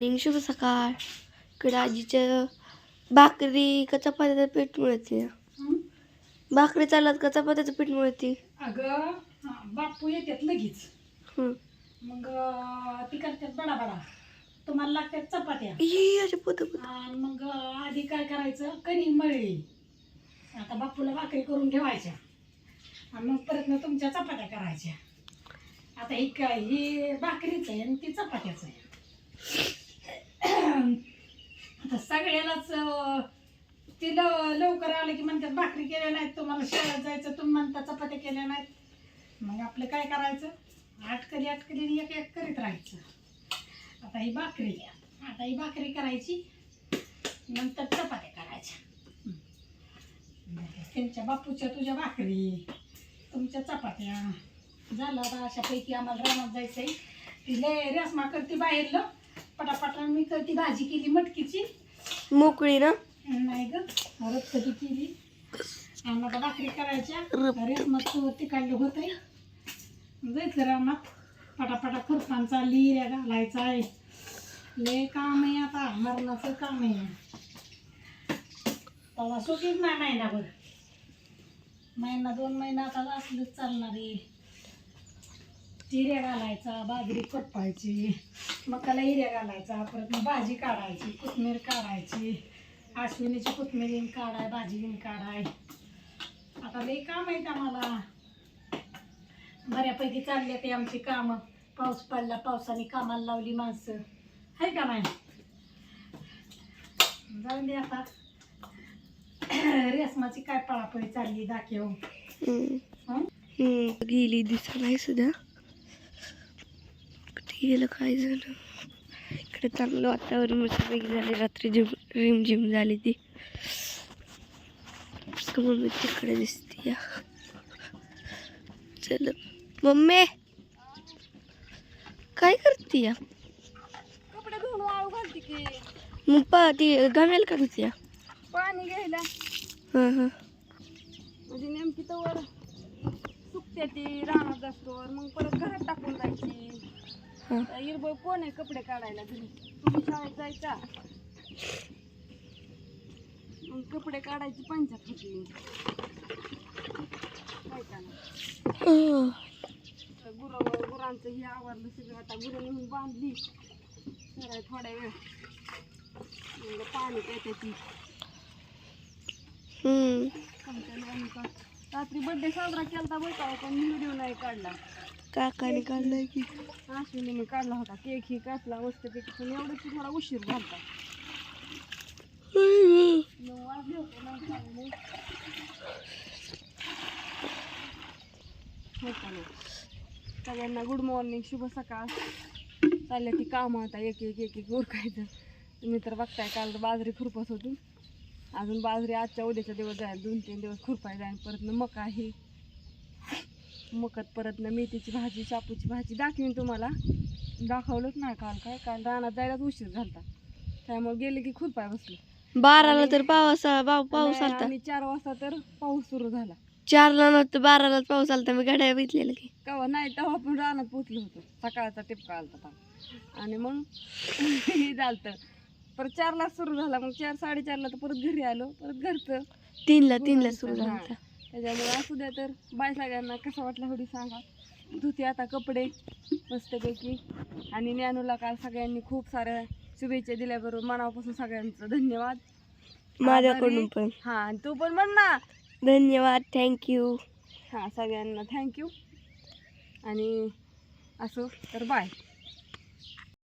शुभ सकाळ. इकडे आजीच्या भाकरी का चपात्याचं पीठ मिळते. भाकरी चालत का चपात्याचं पीठ मिळते. अगं हा, बापू येतात लगेच. मग ती करतात बडा बडा तुम्हाला लागतात चपात्या. आणि मग आधी काय करायचं? कणी मळली. आता बापूला भाकरी करून ठेवायच्या. आणि मग परत तुमच्या चपात्या करायच्या. आता ही काय ही भाकरीच आहे आणि ती चपात्याच आहे. आता सगळ्यालाच ती लव लवकर आलं की म्हणतात भाकरी केल्या नाहीत तुम्हाला शाळेत जायचं तुम्ही म्हणता चपात्या केल्या नाहीत. मग आपलं काय करायचं? आटकरी आटकरी एक एक करीत राहायचं. आता ही भाकरी आता ही भाकरी करायची नंतर चपात्या करायच्या. त्यांच्या बापूच्या तुझ्या भाकरी तुमच्या चपात्या. झालं आता अशापैकी आम्हाला रानात जायचंय. ती लय रसमा करते बाहेरलं. पटापटा मी करते भाजी केली मटकीची. मोकळी ना? नाही ग रक्तटी केली? आणि आता भाकरी करायच्या. रेसमा तू तिकडलं होतंय. जायचं रानात. पटापटा खुरपांचा लिऱ्या घालायचा आहे लय काम आहे आता मरणाचं काम आहे. तेव्हा सुटीच नाही महिनाभर. महिना दोन महिना आता असलंच चालणार आहे. हिऱ्या घालायचा बाजरी खुरपायची मकाला हिऱ्या घालायचा परत मग भाजी काढायची कोथमीर काढायची अश्विनीची कोथमिरीन काढाय भाजी काढाय. आता लई काम आहेत आम्हाला. बऱ्यापैकी चालले ते आमची कामं. पाऊस पडला पावसाने कामाला लावली माणसं. आहे का नाही? जाऊन दे आता. रेसमाची काय पळापळी चालली दाखव. हं. हं? हं. गेली दिसायला आहे सुद्धा गेलं काय झालं? इकडे चांगलं वातावरण मस्तपैकी झाले रात्री जिम रिम जिम झाली ती. मम्मी तिकडे दिसते या. चल. मम्मी! काय करते या? कपडे धुवून वाळू घालते की. मग पा ती घामेल का तुझ्या पाणी घ्यायला. हां हां. म्हणजे नेमकी तवर सुकते ती रानात असतोवर मग परत घरात टाकून जायची. इरबळ कोण आहे कपडे काढायला घरी? तुम्ही शाळेत जायचा. मग कपडे काढायची पंचायत होती काय का गुरं गुरांचं हे आवरलं सगळं. आता गुरं नेऊन बांधली. सराय थोड्या वेळ. म्हणलं पाणी प्यायचं ती. रात्री बर्थडे साजरा केला बरं का? पण व्हिडिओ नाही काढला. काकाने काढलाय की. अश्विनीने काढला होता केक ही कापला मस्तपैकी पण एवढं की थोडा उशीर झाला नऊ वाजले होते नाही. खाल्ले हो नाही? सगळ्यांना गुड मॉर्निंग शुभ सकाळ. चालल्या ती कामं आता एक एक एक एक उरकायचं. तुम्ही तर बघताय काल बाजरी खुरपत होती. अजून बाजरी आजच्या उद्याच्या दिवस जाईल दोन तीन दिवस खुरपाय जाईल परत मका आहे. मकत परत न मेथीची भाजी शापूची भाजी दाखवीन तुम्हाला. दाखवलंच नाही काल काय काल रानात जायलाच उशीर झालता. त्यामुळे गेले की खुरपाय बसले. बाराला तर पाऊस पाऊस आलता. आणि चार वाजता तर पाऊस सुरू झाला. चारला नव्हतं बारालाच पाऊस आलता. मी गाड्या बघितलेलं की. कवा नाही तेव्हा पण रानात पोचलो होतो. सकाळचा टिपका आलता तेव्हा. आणि मग हे झालतं. परत चारला सुरू झाला. मग चार साडेचारला तर परत घरी आलो. परत घरचं तीनला तीनला सुरू. झाला त्याच्यामुळे असू द्या तर बाय सगळ्यांना. कसा वाटला होडी सांगा. धुते आता कपडे मस्तपैकी. आणि ज्ञानूला काल सगळ्यांनी खूप साऱ्या शुभेच्छा दिल्याबरोबर मनापासून सगळ्यांचं धन्यवाद. माझ्याकडून पण. हा आणि तू पण म्हण ना. धन्यवाद थँक्यू हां सगळ्यांना थँक्यू आणि असो तर बाय